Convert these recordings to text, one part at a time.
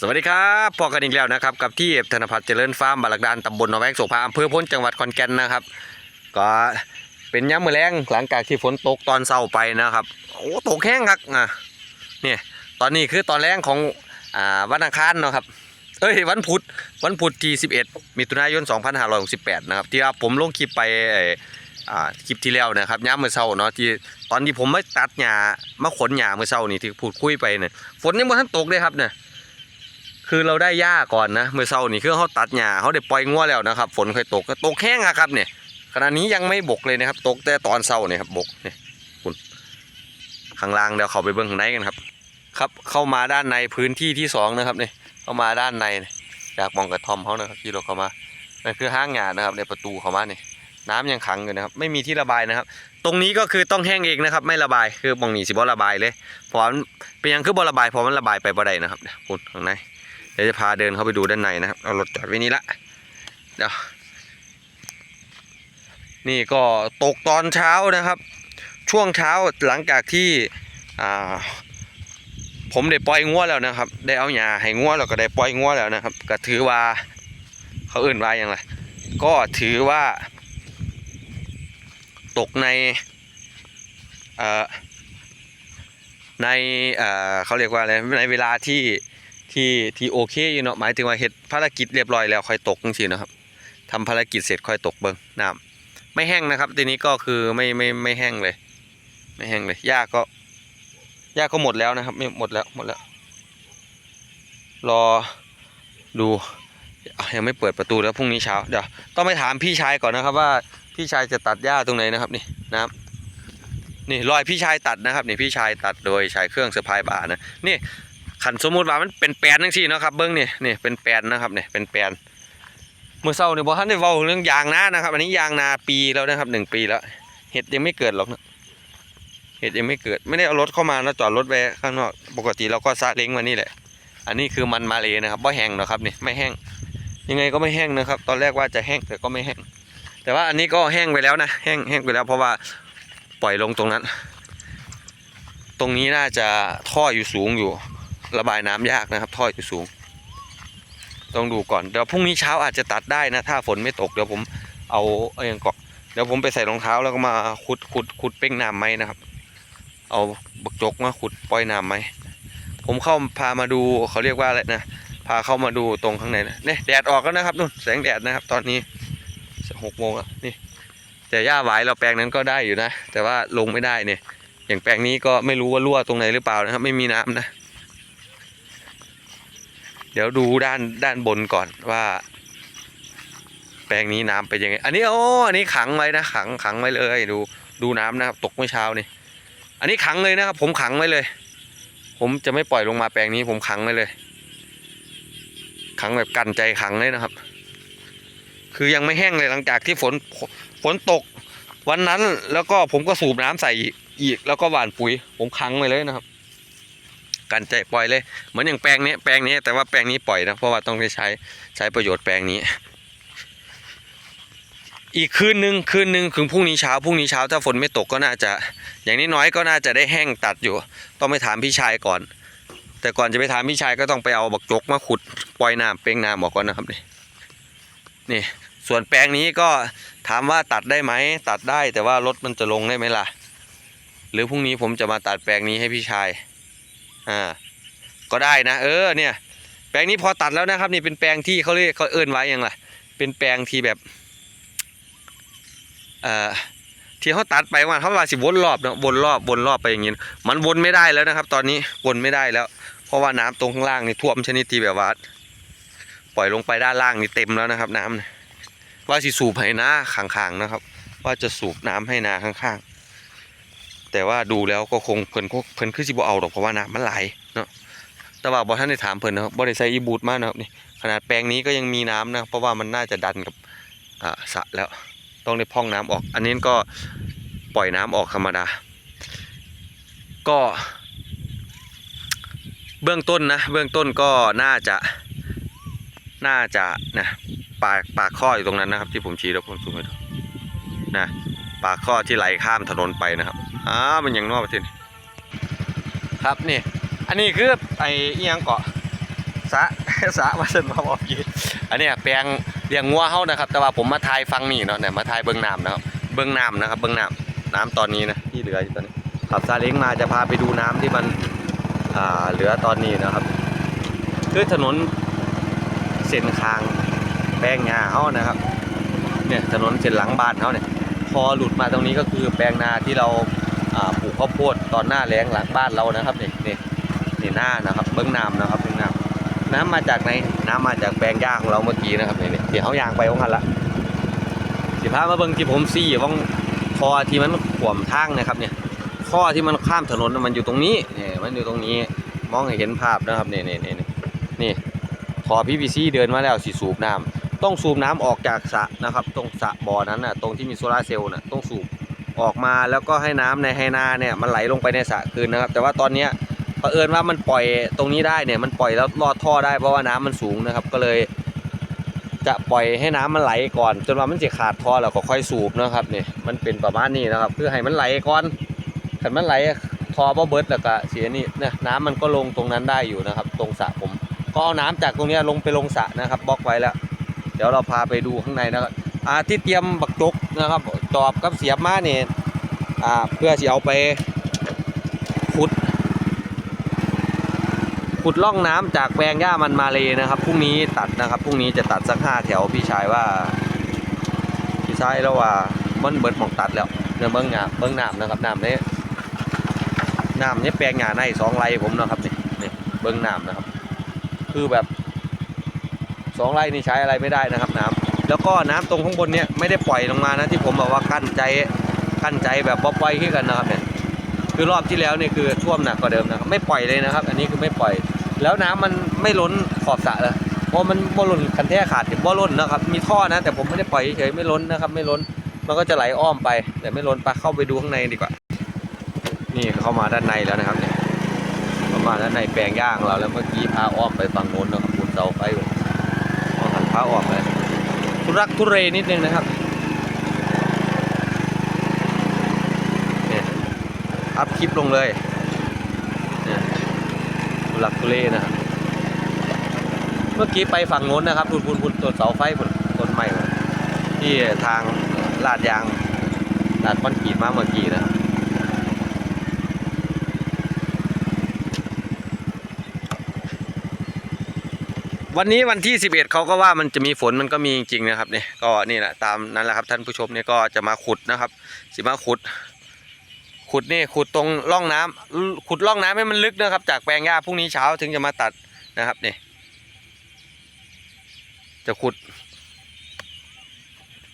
สวัสดีครับพอกันอีกแล้วนะครับกับที่ธนพัฒน์เจริญฟาร์มบาลักดานตำบลหนองแวงโสภาอำเภอพ้นจังหวัดขอนแก่นนะครับ ก็เป็นย้ำมือแรงหลังจากที่ฝนตกตอนเช้าไปนะครับโอ้ตกแห้งครับอะเนี่ยตอนนี้คือตอนแรงของอ่าวันอังคารเนาะครับเอ้ยวันพุธวันพุธที่11มิถุนายน 2568นะครับที่ผมลงคลิปไปอ่าคลิปที่แล้วนะครับย้ำมือเช้าเนาะที่ตอนที่ผมไม่ตัดหญ้ามาขนหญ้ามือเช้านี่ที่พูดคุยไปเนี่ยฝนยังไม่ทันตกเลยครับเนี่ย คือเราได้หญ้าก่อนนะเมื่อเช้านี่คือเขาตัดหญ้าเขาได้ปล่อยงัวแล้วนะครับฝนค่อยตกก็ตกแห้งอะครับเนี่ยขณะนี้ยังไม่บกเลยนะครับ ตกแต่ตอนเช้าเนี่ยครับบกเนี่ยคุณข้างล่างเดี๋ยวเขาไปเบิ้งข้างในกันครับ ครับเข้ามาด้านในพื้นที่ที่สองนะครับเนี่ยเข้ามาด้านในเนี่ยจากมองกระทอมเขานะครับที่เราเข้ามานั่นคือห้างหญ้านะครับ ในประตูเข้ามาเนี่ยน้ำยังขังอยู่นะครับ ไม่มีที่ระบายนะครับ ตรงนี้ก็คือต้องแห้งเองนะครับ ไม่ระบายคือมองนี่สิบ่ระบายเลยเพราะมันเป็นยังคือบ่ระบายเพราะมันระบายไปบ่ได้นะครับคุณข้างใน ดี๋ยวจะพาเดินเข้าไปดูด้านในนะครับ เอารถจอดไว้นี่ละเดี๋ยวนี่ก็ตกตอนเช้านะครับ ช่วงเช้าหลังจากที่ผมได้ปล่อยงัวแล้วนะครับ ได้เอาหญ้าให้งัวแล้วก็ได้ปล่อยงัวแล้วนะครับ ก็ถือว่าเขาเอื่นว่าอย่างไรก็ถือว่า ตกในในเขาเรียกว่าอะไรในเวลาที่ ที่ที่โอเคอยู่เนาะหมายถึงว่าเฮ็ดภารกิจเรียบร้อยแล้วค่อยตกจังซี่นะครับทำภารกิจเสร็จค่อยตกเบิ่งน้ำไม่แห้งนะครับ ทีนี้ก็คือไม่ไม่ไม่แห้งเลย ไม่แห้งเลยหญ้าก็หญ้าก็หมดแล้วนะครับไม่หมดแล้วหมดแล้ว รอดูยังไม่เปิดประตูแล้วพรุ่งนี้เช้าเดี๋ยวต้องไปถามพี่ชายก่อนนะครับ ว่าพี่ชายจะตัดหญ้าตรงไหนนะครับนี่น้ำนี่รอยพี่ชายตัดนะครับนี่พี่ชายตัดโดยใช้เครื่องสะพายบ่านะนี่ ขันสมมุติว่ามันเป็นแปลนจังซี่นะครับเบิ้งนี่นี่เป็นแปลนนะครับเนี่ยเป็นแปลนเมื่อเช้าเนี่ยบ่ทันได้เว้าเรื่องยางนานะครับ อันนี้ยางนาปีแล้วนะครับหนึ่งปีแล้ว เห็ดยังไม่เกิดหรอกนะเห็ดยังไม่เกิด ไม่ได้เอารถเข้ามาแล้วจอดรถไว้ข้างนอกปกติเราก็ซาเล้งมานี่แหละ อันนี้คือมันมาเลยนะครับบ่แห้งนะครับนี่ไม่แห้ง ยังไงก็ไม่แห้งนะครับ ตอนแรกว่าจะแห้งแต่ก็ไม่แห้ง แต่ว่าอันนี้ก็แห้งไปแล้วนะแห้งแห้งไปแล้วเพราะว่าปล่อยลงตรงนั้น ตรงนี้น่าจะท่ออยู่สูงอยู่ ระบายน้ำยากนะครับ ท่ออยู่สูง ต้องดูก่อนเดี๋ยวพรุ่งนี้เช้าอาจจะตัดได้นะ ถ้าฝนไม่ตกเดี๋ยวผมเอาเอาอย่างเกาะเดี๋ยวผมไปใส่รองเท้าแล้วก็มาขุดขุดขุดเป้งน้ำไหมนะครับ เอาบักจกมาขุดปล่อยน้ำไหมผมเข้าพามาดูเขาเรียกว่าอะไรนะพาเข้ามาดูตรงข้างในนะเนี่ยแดดออกแล้วนะครับนู่นแสงแดดนะครับ ตอนนี้หกโมงแล้วนี่ แต่หญ้าหวายเราแปลงนั้นก็ได้อยู่นะ แต่ว่าลงไม่ได้เนี่ย อย่างแปลงนี้ก็ไม่รู้ว่ารั่วตรงไหนหรือเปล่านะครับ ไม่มีน้ำนะ เดี๋ยวดูด้านด้านบนก่อนว่า แปลงนี้น้ำเป็นยังไง อันนี้โอ้อันนี้ขังไว้นะขังขังไว้เลย ดูดูน้ำนะครับตกเมื่อเช้านี่ อันนี้ขังเลยนะครับ ผมขังไว้เลย ผมจะไม่ปล่อยลงมาแปลงนี้ ผมขังไว้เลย ขังแบบกันใจขังเลยนะครับ คือยังไม่แห้งเลยหลังจากที่ฝนฝนตกวันนั้นแล้วก็ผมก็สูบน้ำใส่อีกแล้วก็หว่านปุ๋ย ผมขังไว้เลยนะครับ กันใจปล่อยเลย เหมือนอย่างแปลงนี้แปลงนี้แต่ว่าแปลงนี้ปล่อยนะเพราะว่าต้องได้ใช้ใช้ประโยชน์แปลงนี้ อีกคืนหนึ่งคืนหนึ่งถึงพรุ่งนี้เช้าพรุ่งนี้เช้าถ้าฝนไม่ตกก็น่าจะ อย่างนี้น้อยก็น่าจะได้แห้งตัดอยู่ ต้องไปถามพี่ชายก่อน แต่ก่อนจะไปถามพี่ชายก็ต้องไปเอาบักจกมาขุดปล่อยน้ำเป้งน้ำออกก่อนนะครับนี่นี่ส่วนแปลงนี้ก็ถามว่าตัดได้ไหมตัดได้แต่ว่ารถมันจะลงได้ไหมล่ะ หรือพรุ่งนี้ผมจะมาตัดแปลงนี้ให้พี่ชาย อ่า ก็ได้นะ เออ เนี่ย แปลงนี้พอตัดแล้วนะครับ นี่เป็นแปลงที่เขาเรียกเขาเอิ้นไว้ยังไงเป็นแปลงที่แบบ เอ่อที่เขาตัดไปว่าเขาว่าสิวนรอบเนาะวนรอบวนรอบไปอย่างงี้มันวนไม่ได้แล้วนะครับ ตอนนี้วนไม่ได้แล้ว เพราะว่าน้ำตรงข้างล่างนี่ท่วมชนิดที่แบบว่า ปล่อยลงไปด้านล่างนี่เต็มแล้วนะครับ น้ำว่าสิสูบให้นาข้างๆนะครับ ว่าจะสูบน้ำให้นาข้างๆ แต่ว่าดูแล้วก็คงเพิ่นเพิ่นคือสิบ่เอาดอกเพราะว่าน้ำมันไหลเนาะแต่ว่าบ่ท่านได้ถามเพิ่นนะครับบ่ได้ใส่อีบูดมานะครับนี่ขนาดแปลงนี้ก็ยังมีน้ำนะเพราะว่ามันน่าจะดันกับอ่าสะแล้ว ต้องได้พ่องน้ำออก อันนี้ก็ปล่อยน้ำออกธรรมดา ก็ เบื้องต้นนะเบื้องต้นก็น่าจะน่าจะนะปากปากข้ออยู่ตรงนั้นนะครับ ที่ผมชี้แล้วผมซูมให้ดูนะปากข้อที่ไหลข้ามถนนไปนะครับ อ้ามันยังนอกประเทศครับนี่ อันนี้คือไอ้อิหยังเกาะสะสะมาเส้นมาบอกยีอันนี้แปลงเลี้ยงงัวเฮานะครับ แต่ว่าผมมาทายฟังนี่เนาะเนี่ยมาทายเบิ้งน้ำนะครับ เบิ้งน้ำนะครับเบิ้งน้ำน้ำตอนนี้นะที่เหลืออยู่ตอนนี้ขับซาเล้งมาจะพาไปดูน้ำที่มันอ่าเหลือตอนนี้นะครับ คือถนนเส้นคางแปลงนาเฮานะครับเนี่ยถนนเส้นหลังบ้านเขาเนี่ยพอหลุดมาตรงนี้ก็คือแปลงนาที่เรา ปลูกข้าวโพดตอนหน้าแล้งหลังบ้านเรานะครับนี่นี่นี่หน้านะครับเบิ้องน้ำนะครับเบิ้องน้ำน้ำมาจากไหนน้ำมาจากแปลงหญ้าของเราเมื่อกี้นะครับนี่นี่เดี๋ยวเขายางไปของกันละสิพามาเบิ้งที่ผมซี่ของคอที่มันขวมทางนะครับเนี่ยข้อที่มันข้ามถนนมันอยู่ตรงนี้เนี่ยมันอยู่ตรงนี้มองให้เห็นภาพนะครับนี่นี่นี่นี่นี่พอพี่พีซีเดินมาแล้วสิสูบน้ำต้องสูบน้ำออกจากสระนะครับ ตรงสระบ่อนั้นน่ะตรงที่มีโซลาเซลล์น่ะต้องสูบ ออกมาแล้วก็ให้น้ำในไฮนาเนี่ยมันไหลลงไปในสระคืนนะครับ แต่ว่าตอนนี้ยเผอิญว่ามันปล่อยตรงนี้ได้เนี่ยมันปล่อยแล้วลอดท่อได้เพราะว่าน้ำมันสูงนะครับ ก็เลย จะปล่อยให้น้ำมันไหลก่อน จนว่ามันจะขาดท่อแล้วก็ค่อยสูบนะครับเนี่ยมันเป็นประมาณนี้นะครับ เพื่อให้มันไหลก่อนถ้ามันไหลท่อบ่เบิดแล้วก็เสียนี่เนี่ยน้ำมันก็ลงตรงนั้นได้อยู่นะครับ ตรงสระผม ก็เอาน้ำจากตรงนี้ลงไปลงสระนะครับบล็อกไว้แล้ว เดี๋ยวเราพาไปดูข้างในนะครับ อ่าที่เตรียมบักจกนะครับจอบกับเสียบมาเนี่ยอ่าเพื่อที่เอาไปขุดขุดล่องน้ำจากแปลงหญ้ามันมาเลยนะครับพรุ่งนี้ตัดนะครับพรุ่งนี้จะตัดสักห้าแถวพี่ชายว่าพี่ชายแล้วว่ามันเบิดหมองตัดแล้วเนื้อเบิ้งหนาเบิ้งน้ำนะครับน้ำนี้น้ำนี้แปลงหญ้าในสองไร่ผมนะครับนี่นี่เบิ้งน้ำนะครับ คือแบบสองไร่นี่ใช้อะไรไม่ได้นะครับน้ำ แล้วก็น้ำตรงข้างบนเนี่ยไม่ได้ปล่อยลงมานะที่ผมบอกว่ากั้นใจกั้นใจแบบบ๊อบไว้ขึ้นกันนะครับเนี่ยคือรอบที่แล้วเนี่ยคือท่วมหนักกว่าเดิมนะครับไม่ปล่อยเลยนะครับ อันนี้คือไม่ปล่อย แล้วน้ำมันไม่ล้นขอบสระเลยเพราะมันบ่ล้นคันแท้ขาดถึงบ่ล้นนะครับ มีท่อนะ แต่ผมไม่ได้ปล่อยเฉยไม่ล้นนะครับ ไม่ล้นมันก็จะไหลอ้อมไป แต่ไม่ล้นไปเข้าไปดูข้างในดีกว่า นี่เข้ามาด้านในแล้วนะครับเนี่ยเข้ามาด้านในแปลงย่างเราแล้วเมื่อกี้พาอ้อมไปฝั่งโน้นนะครับบนเสาไฟอยู่มองหันพระออกเลย รักทุเรนิดนึงนะครับเนี่ยอัพคลิปลงเลยเนี่ยทุรักทุเรนะครับเมื่อกี้ไปฝั่งโน้นนะครับพุ่นพุ่นพุ่นต้นเสาไฟพุ่นต้นไม้พุ่นที่ทางลาดยางลาดคอนกรีตมาเมื่อกี้นะครับ วันนี้วันที่ 11เขาก็ว่ามันจะมีฝนมันก็มีจริงๆนะครับเนี่ยก็นี่แหละตามนั้นแหละครับ ท่านผู้ชมเนี่ยก็จะมาขุดนะครับ สิมาขุด ขุดนี่ขุดตรงร่องน้ำขุดร่องน้ำให้มันลึกนะครับ จากแปลงหญ้าพรุ่งนี้เช้าถึงจะมาตัดนะครับเนี่ยจะขุด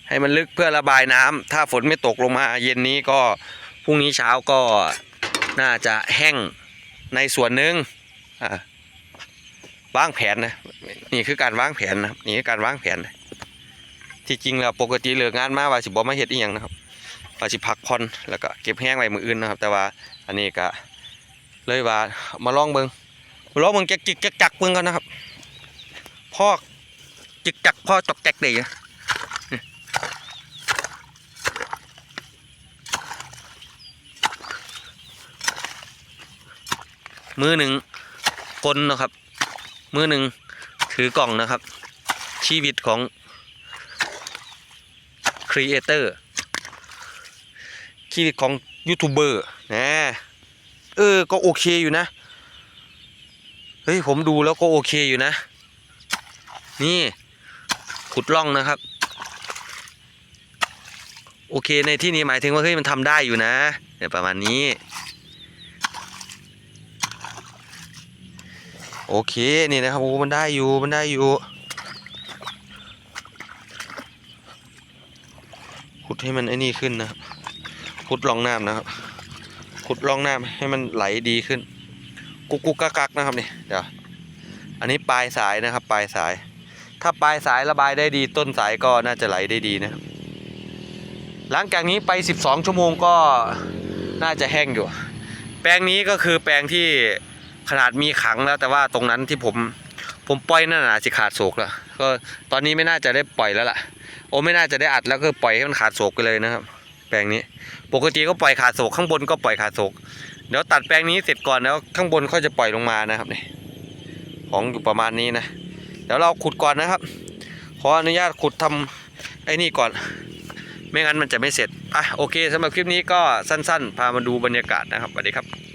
ให้มันลึกเพื่อระบายน้ำถ้าฝนไม่ตกลงมาเย็นนี้ก็พรุ่งนี้เช้าก็น่าจะแห้งในส่วนหนึ่งอ่า วางแผนนะนี่คือการวางแผนนะครับนี่คือการวางแผนนะที่จริงแล้วปกติเลิกงานมาว่าสิบ่มาเฮ็ดอีหยังนะครับว่าสิพักผ่อนแล้วก็เก็บแห้งไว้มืออื่นนะครับ แต่ว่าอันนี้ก็เลยว่ามาลองเบิงมาลองเบิงจักจิกจักจักเบิงกันนะครับพ่อจิกจักพ่อจอกแจกได้อยู่มือหนึ่งคนนะครับ มือหนึ่งถือกล่องนะครับ ชีวิตของครีเอเตอร์ชีวิตของยูทูบเบอร์นะเออ ก็โอเคอยู่นะ เฮ้ย ผมดูแล้วก็โอเคอยู่นะ นี่ ขุดล่องนะครับ โอเคในที่นี้หมายถึงว่าเฮ้ยมันทำได้อยู่นะเนี่ยประมาณนี้ โอเคนี่นะครับโอ้มันได้อยู่มันได้อยู่ขุดให้มันไอ้นี่ขึ้นนะครับขุดร่องน้ำนะครับขุดร่องน้ำให้มันไหลดีขึ้น กุกกุกกักกักนะครับนี่เดี๋ยวอันนี้ปลายสายนะครับ ปลายสาย ถ้าปลายสายระบายได้ดีต้นสายก็น่าจะไหลได้ดีนะหลังจากนี้ไป 12 ชั่วโมงก็น่าจะแห้งอยู่ แปลงนี้ก็คือแปลงที่ ขนาดมีขังแล้วแต่ว่าตรงนั้นที่ผมผมปล่อยนั่นน่ะสิขาดโศกแล้วก็ตอนนี้ไม่น่าจะได้ปล่อยแล้วล่ะ โอ้ไม่น่าจะได้อัดแล้วก็ปล่อยให้มันขาดโศกไปเลยนะครับ แปลงนี้ ปกติก็ปล่อยขาดโศกข้างบนก็ปล่อยขาดโศกเดี๋ยวตัดแปลงนี้เสร็จก่อนแล้วข้างบนเขาจะปล่อยลงมานะครับนี่ของอยู่ประมาณนี้นะเดี๋ยวเราขุดก่อนนะครับ ขออนุญาตขุดทำไอ้นี่ก่อน ไม่งั้นมันจะไม่เสร็จอะโอเคสำหรับคลิปนี้ก็สั้นๆ พามาดูบรรยากาศนะครับสวัสดีครับ